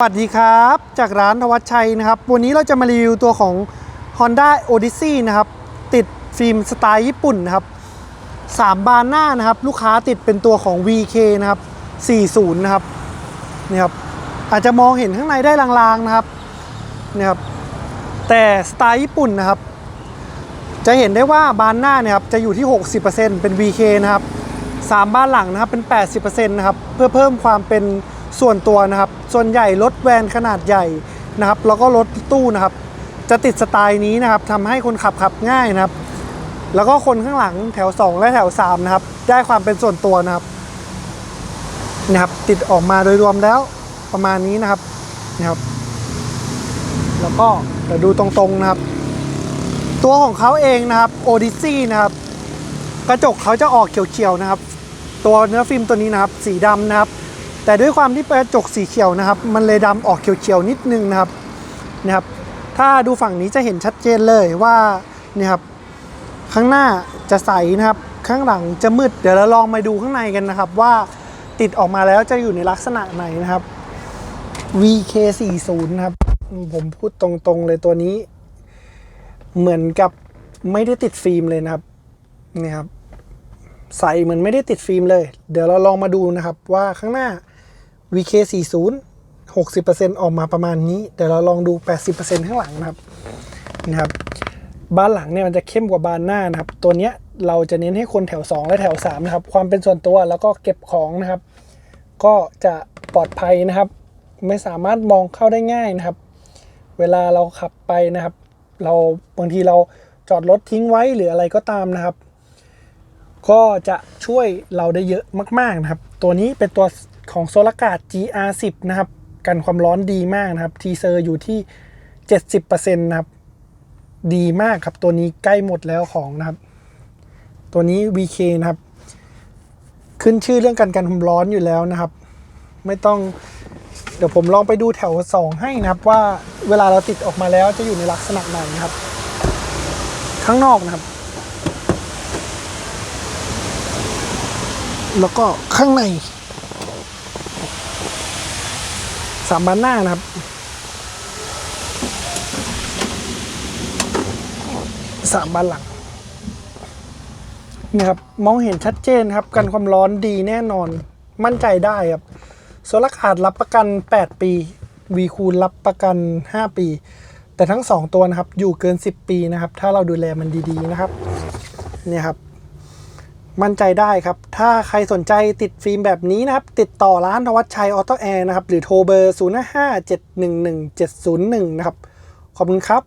สวัสดีครับ จากร้านทวัชชัยนะครับ วันนี้เราจะมารีวิวตัวของ Honda Odyssey นะครับ ติดฟิล์มสไตล์ญี่ปุ่นนะครับ 3 บานหน้านะครับ ลูกค้าติดเป็นตัวของ VK นะครับ 40 นะครับนี่ครับ อาจจะมองเห็นข้างในได้ลางๆนะครับนี่ครับ แต่สไตล์ญี่ปุ่นนะครับ จะเห็นได้ว่าบานหน้าเนี่ยครับจะอยู่ที่ 60%เป็น VK นะครับ 3 บานหลังนะครับเป็น 80%นะครับ เพื่อเพิ่มความเป็น ส่วนตัวนะครับ ส่วนใหญ่รถแวนขนาดใหญ่นะครับ แล้วก็รถตู้นะครับ จะติดสไตล์นี้นะครับทำให้คนขับขับง่ายนะครับ แล้วก็คนข้างหลังแถว 2 และแถว 3 นะครับ ได้ความเป็นส่วนตัวนะครับนะครับ ติดออกมาโดยรวมแล้วประมาณนี้นะครับนะครับ แล้วก็เดี๋ยวดูตรงๆนะครับ ตัวของเขาเองนะครับ Odyssey นะครับ กระจกเขาจะออกเขียวๆนะครับ ตัวเนื้อฟิล์มตัวนี้นะครับ สีดำนะครับ แต่ด้วยความที่เป็นกระจกสีเขียวนะครับ มันเลยดำออกเขียวๆนิดนึงนะครับนะครับ ถ้าดูฝั่งนี้จะเห็นชัดเจนเลยว่าเนี่ยครับข้างหน้าจะใสนะครับ ข้างหลังจะมืดเดี๋ยวเราลองมาดูข้างในกันนะครับ ว่าติดออกมาแล้วจะอยู่ในลักษณะไหนนะครับ VK40 นะครับ ผมพูดตรงๆเลยตัวนี้ เหมือนกับไม่ได้ติดฟิล์มเลยนะครับนี่ครับใสเหมือนไม่ได้ติดฟิล์มเลย เดี๋ยวเราลองมาดูนะครับว่าข้างหน้า VK40 60%ออกมาประมาณนี้เดี๋ยวเราลองดู 80%ข้างหลังนะครับนะครับบานหลังเนี่ยมันจะเข้มกว่าบานหน้านะครับ ตัวเนี้ยเราจะเน้นให้คนแถว 2 และแถว3นะครับ ความเป็นส่วนตัวแล้วก็เก็บของนะครับ ก็จะปลอดภัยนะครับ ไม่สามารถมองเข้าได้ง่ายนะครับ เวลาเราขับไปนะครับ เราบางทีเราจอดรถทิ้งไว้หรืออะไรก็ตามนะครับ ก็จะช่วยเราได้เยอะมาก ๆนะครับ ตัวนี้เป็นตัว ของโซลากาด GR10 นะครับ กันความร้อนดีมากนะครับ ทีเซอร์อยู่ที่ 70%นะครับ ดีมากครับ ตัวนี้ใกล้หมดแล้วของนะครับ ตัวนี้ VK นะครับ ขึ้นชื่อเรื่องการกันความร้อนอยู่แล้วนะครับ ไม่ต้องเดี๋ยวผมลองไปดูแถว 2 ให้นะครับ ว่าเวลาเราติดออกมาแล้วจะอยู่ในลักษณะไหนนะครับ ข้างนอกนะครับ แล้วก็ข้างใน สามบานหน้านะครับ สามบานหลังนี่ครับมองเห็นชัดเจนครับ กันความร้อนดีแน่นอน มั่นใจได้ครับโซลาร์ขาดรับประกัน 8 ปีวีคูลรับประกัน 5 ปี แต่ทั้ง 2 ตัวนะครับ อยู่เกิน 10 ปีนะครับ ถ้าเราดูแลมันดีๆนะครับ เนี่ยครับ มั่นใจได้ครับ ถ้าใครสนใจติดฟิล์มแบบนี้นะครับ ติดต่อร้านทวัชชัยออโต้แอร์นะครับ หรือโทรเบอร์ 0 5 7 1 1 7 0 1 นะครับ ขอบคุณครับ